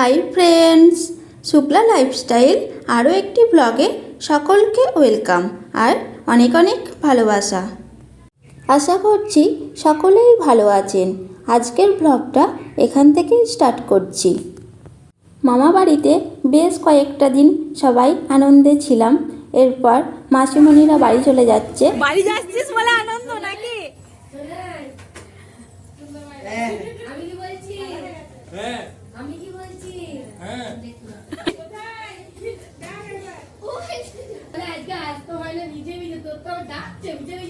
Hi friends Shukla lifestyle আরও একটি ব্লগে সকলকে ওয়েলকাম আর অনেক অনেক ভালোবাসা। আশা করছি সকলেই ভালো আছেন। আজকের ব্লগটা এখান থেকেই স্টার্ট করছি। মামা বাড়িতে বেশ কয়েকটা দিন সবাই আনন্দে ছিলাম। এরপর মাসিমণিরা বাড়ি চলে যাচ্ছে। বাড়ি যাচ্ছিস বলে আনন্দ নাকি? আমি কি বলছি? আমি কি বলছি আরে আজকে আজ তো হয় না নিজে নিজে তোর তো ডাকছে নিজে নিজে কি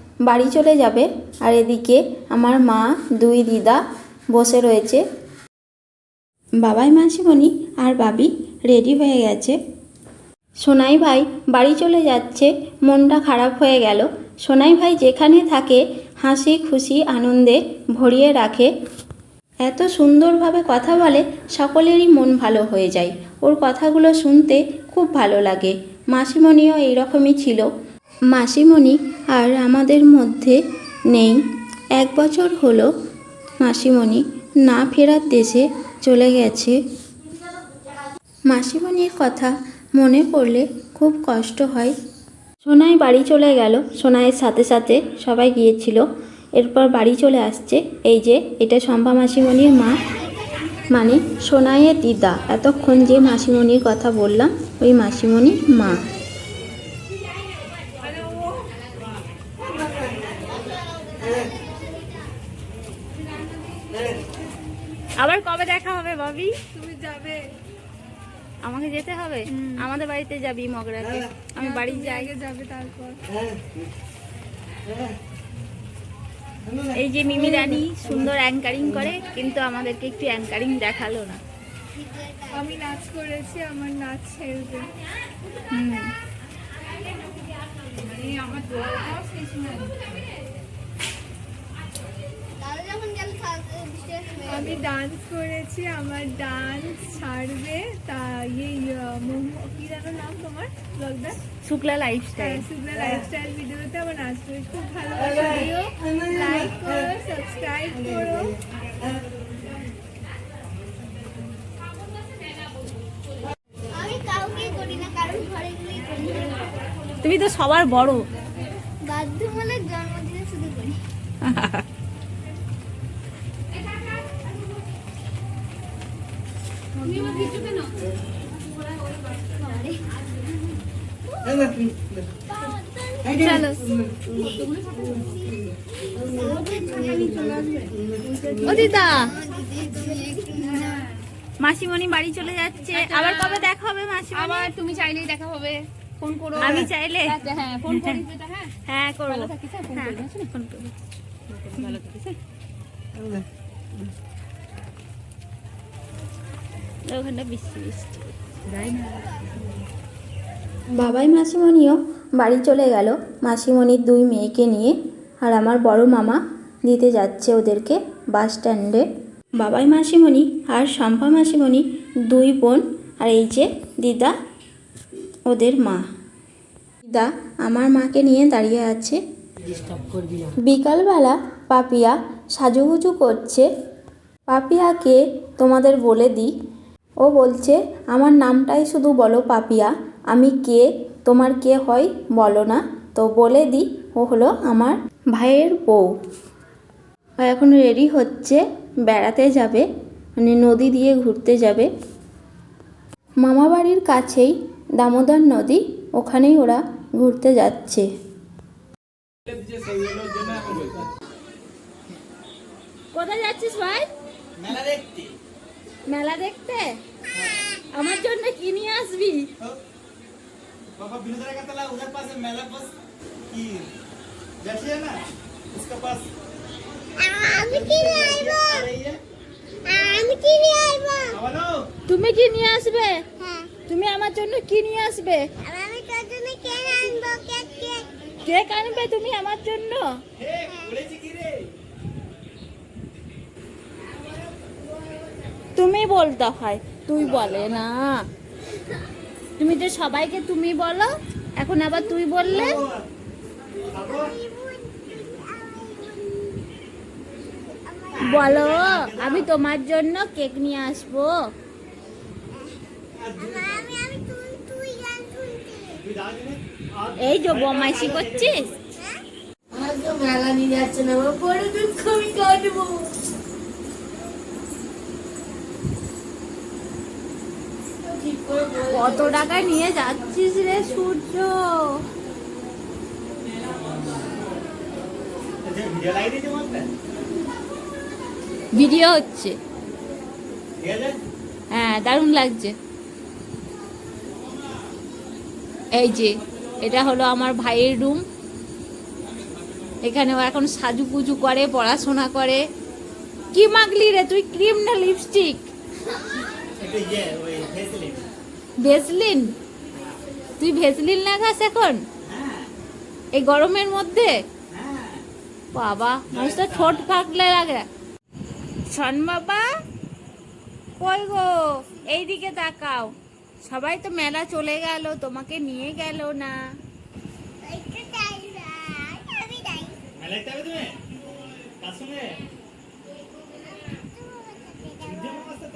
বাড়ি চলে যাবে। আর এদিকে আমার মা, দুই দিদা বসে রয়েছে। বাবাই, মাসিমণি আর বাবি রেডি হয়ে গেছে। সোনাই ভাই বাড়ি চলে যাচ্ছে, মনটা খারাপ হয়ে গেল। সোনাই ভাই যেখানে থাকে, হাসি খুশি আনন্দে ভরিয়ে রাখে। এত সুন্দরভাবে কথা বলে সকলেরই মন ভালো হয়ে যায়। ওর কথাগুলো শুনতে খুব ভালো লাগে। মাসিমণিও এইরকমই ছিল। মাসিমণি আর আমাদের মধ্যে নেই। এক বছর হলো মাসিমণি না ফেরার দেশে চলে গেছে। মাসিমণির কথা মনে পড়লে খুব কষ্ট হয়। সোনাই বাড়ি চলে গেল। সোনাইয়ের সাথে সাথে সবাই গিয়েছিল। এরপর বাড়ি চলে আসছে। এই যে, এটা শম্পা মাসিমণির মা। মানে সোনাইয়ের দিদা। এতক্ষণ যে মাসিমণির কথা বললাম, ওই মাসিমণির মা। আবার কবে দেখা হবে ভাবি? তুমি যাবে। আমাকে যেতে হবে? আমাদের বাড়িতে যাবি মগরাতে আমি বাড়ি যাই। যাবে তারপর। এই যে মিমি রানী সুন্দর অ্যাঙ্কারিং করে কিন্তু আমাদেরকে একটু অ্যাঙ্কারিং দেখাল না। আমি নাচ করেছি আমার নাচ ছেড়বে হুম। আমি ডান্স করেছি আমার ডান্স ছাড়বে তা ইয়ে মোমো- কি যেন নাম তোমার? ব্লগটা শুক্লা লাইফস্টাইল সুন্দর লাইফস্টাইল ভিডিওতে আমার নাচ করে খুব ভালো লাইক করো সাবস্ক্রাইব করো। আমি কাউকে করি না কারণ ঘরে গেলেই করি তুমি তো সবার বড়। বাধ্যমূলক জন্মদিনে শুধু করি তুমি আমার কিছু কেন চলো ও দিদা মাসিমণি বাড়ি চলে যাচ্ছে। আবার কবে দেখা হবে মাসিমণি? আবার তুমি চাইলেই দেখা হবে। ফোন করো। আমি চাইলে? হ্যাঁ ফোন করিস হ্যাঁ? হ্যাঁ করব। ভালো থাকিস ফোন ফোন করব। ভালো থাকিস হ্যাঁ? বৃষ্টি বৃষ্টি। বাবাই মাসিমণিও বাড়ি চলে গেল। মাসিমণির দুই মেয়েকে নিয়ে আর আমার বড় মামা দিতে যাচ্ছে ওদেরকে বাস স্ট্যান্ডে। বাবাই মাসিমণি আর শম্পা মাসিমণি দুই বোন আর এই যে দিদা, ওদের মা। দিদা আমার মাকে নিয়ে দাঁড়িয়ে আছে। বিকালবেলা পাপিয়া সাজুগুজু করছে। পাপিয়াকে তোমাদের বলে দিই ও বলছে আমার নামটাই শুধু বলো পাপিয়া আমি কে তোমার কে হয় বলো না। তো বলে দিই ও হলো আমার ভাইয়ের বউ। ও এখন রেডি হচ্ছে বেড়াতে যাবে মানে নদী দিয়ে ঘুরতে যাবে। মামাবাড়ির কাছেই দামোদর নদী ওখানেই ওরা ঘুরতে যাচ্ছে। কোথায় যাচ্ছিস ভাই? মেলা দেখতে। মেলা দেখতে আমার জন্য কি নিয়ে আসবি पापा बिनोदरा का तला उधर पास है मेला पास की जैसे है ना उसका पास আমি কি নিয়ে আইবো रही है আমি কি নিয়ে আইবো बोलो তুমি কি নিয়ে আসবে হ্যাঁ তুমি আমার জন্য কি নিয়ে আসবে আর আমি তোর জন্য কেন আনবো কেক কেক কেক আনবে তুমি আমার জন্য তুমি বলতে হয়, তুই বলে না। তুমি তো সবাইকে তুমি বলো, এখন আবার তুই বললে? বলো, আমি তোমার জন্য কেক নিয়ে আসব। আমি আমি তুই তুই গান শুনতে এই যে বমাইশি করছিস কত টাকা নিয়ে যাচ্ছিস রে সূর্য? ভিডিও হচ্ছে। হ্যাঁ দারুণ লাগছে। এই যে, এটা হলো আমার ভাইয়ের রুম এখানে ও এখন সাজুগুজু করে, পড়াশোনা করে। কি মাগলি রে, তুই ক্রিম না লিপস্টিক ভেসলিন তুই ভেসলিন লাগাস এখন? এই গরমের মধ্যে? বাবা মানুষটা ঠোঁট ফাঁকলে লাগে। শোন বাবা কই গো? এইদিকে তাকাও। সবাই তো মেলা চলে গেল তোমাকে নিয়ে গেল না।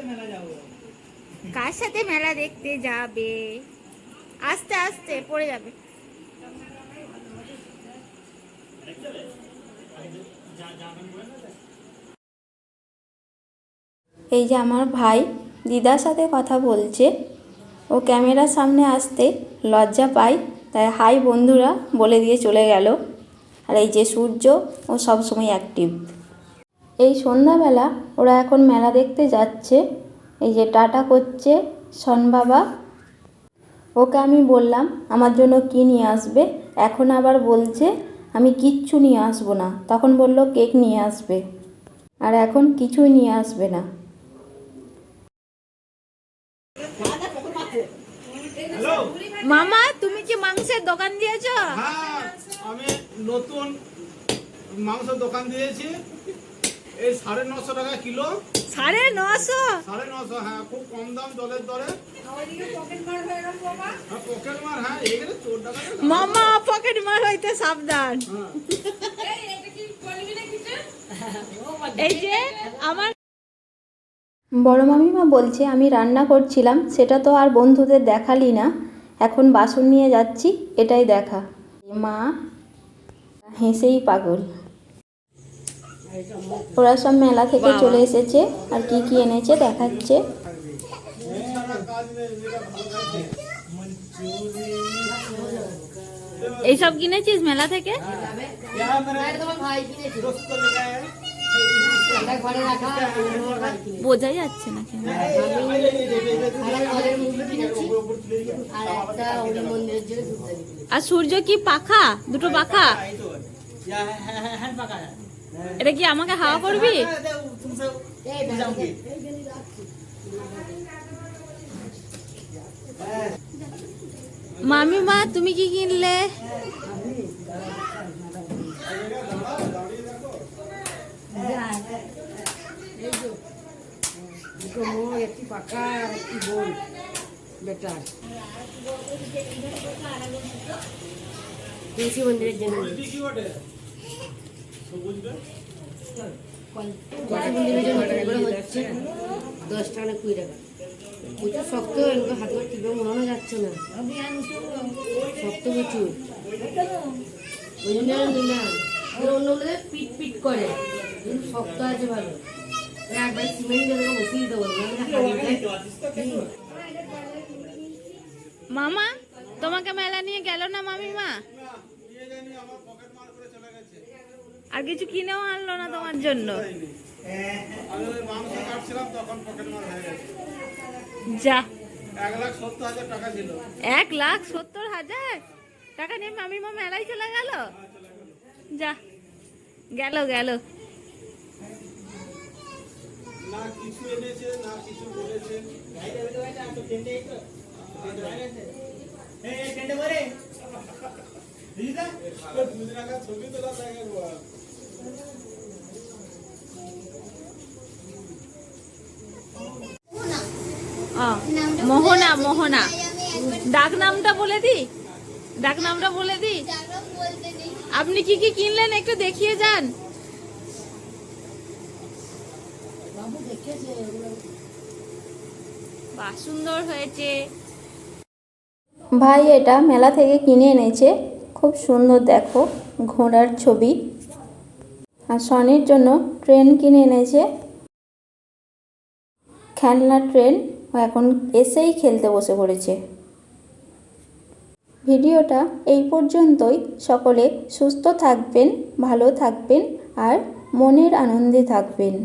মেলা যাব। কার সাথে মেলা দেখতে যাবে? আস্তে আস্তে, পড়ে যাবে। এই যে আমার ভাই দিদার সাথে কথা বলছে। ও ক্যামেরার সামনে আসতে লজ্জা পায়, তাই হাই বন্ধুরা বলে দিয়ে চলে গেল। আর এই যে সূর্য, ও সবসময় অ্যাক্টিভ এই সন্ধ্যাবেলা ওরা এখন মেলা দেখতে যাচ্ছে। এই যে টাটা করছে শন বাবা। ওকে আমি বললাম আমার জন্য কি নিয়ে আসবে? এখন আবার বলছে আমি কিচ্ছু নিয়ে আসব না। তখন বলল কেক নিয়ে আসবে। আর এখন কিছুই নিয়ে আসবে না। মামা তুমি কি মাংসের দোকান দিয়েছ? হ্যাঁ আমি নতুন মাংসের দোকান দিয়েছি। এই সাড়ে নশো টাকা কিলো। সাড়ে নশো? সাড়ে নশো হ্যাঁ খুব কম দাম জলের দরে। হ্যাঁ পকেট মার হ্যাঁ এখানে চোর টাকা মামা পকেট মার হইতে সাবধান। এই যে আমার বড় মামিমা বলছে আমি রান্না করছিলাম সেটা তো আর বন্ধুদের দেখালি না। এখন বাসন নিয়ে যাচ্ছি এটাই দেখা। মা হেসেই পাগল। ওরা সব মেলা থেকে চলে এসেছে আর কি কি এনেছে দেখাচ্ছে। এইসব কিনেছিস মেলা থেকে? বোঝাই যাচ্ছে না কেন। আর সূর্য কি পাখা? দুটো পাখা? এটা কি আমাকে হাওয়া করবি? মামিমা তুমি কি কিনলে? পাকা একটি বোন বেটার তুলসী মন্দিরের জন্য তুলসী মন্দিরের জন্য এগুলো হচ্ছে দশ টাকা কুড়ি টাকা প্রচুর শক্ত হাতে করে টিপে যাচ্ছে না। শক্ত প্রচুর। ওই জন্য নিলাম অন্য অন্য পিট পিট করে। শক্ত আছে ভালো। একবার সিমেন্ট দিয়ে বসিয়ে দেবো। নাহলে হারিয়ে যায়। মামা তোমাকে মেলা নিয়ে গেল না মামিমা? আর কিছু কিনেও আনলো না তোমার জন্য হয়ে যা এক লাখ সত্তর হাজার টাকা নিয়ে মামিমা মেলায় চলে গেল যা গেল গেল না কিছু এনেছে না কিছু বলেছে মোহনা মোহনা। ডাক নামটা বলে দি ডাক নামটা বলে দি জানো বলতে নেই আপনি কি কি কিনলেন একটু দেখিয়ে যান। বাবু দেখেছে ওগুলো বাহ সুন্দর হয়েছে। ভাই এটা মেলা থেকে কিনে এনেছে। খুব সুন্দর দেখো ঘোড়ার ছবি। আর সনির জন্য ট্রেন কিনে এনেছে। খেলনা ট্রেন। ও এখন এসেই খেলতে বসে পড়েছে। ভিডিওটা এই পর্যন্তই। সকলে সুস্থ থাকবেন, ভালো থাকবেন আর মনের আনন্দে থাকবেন।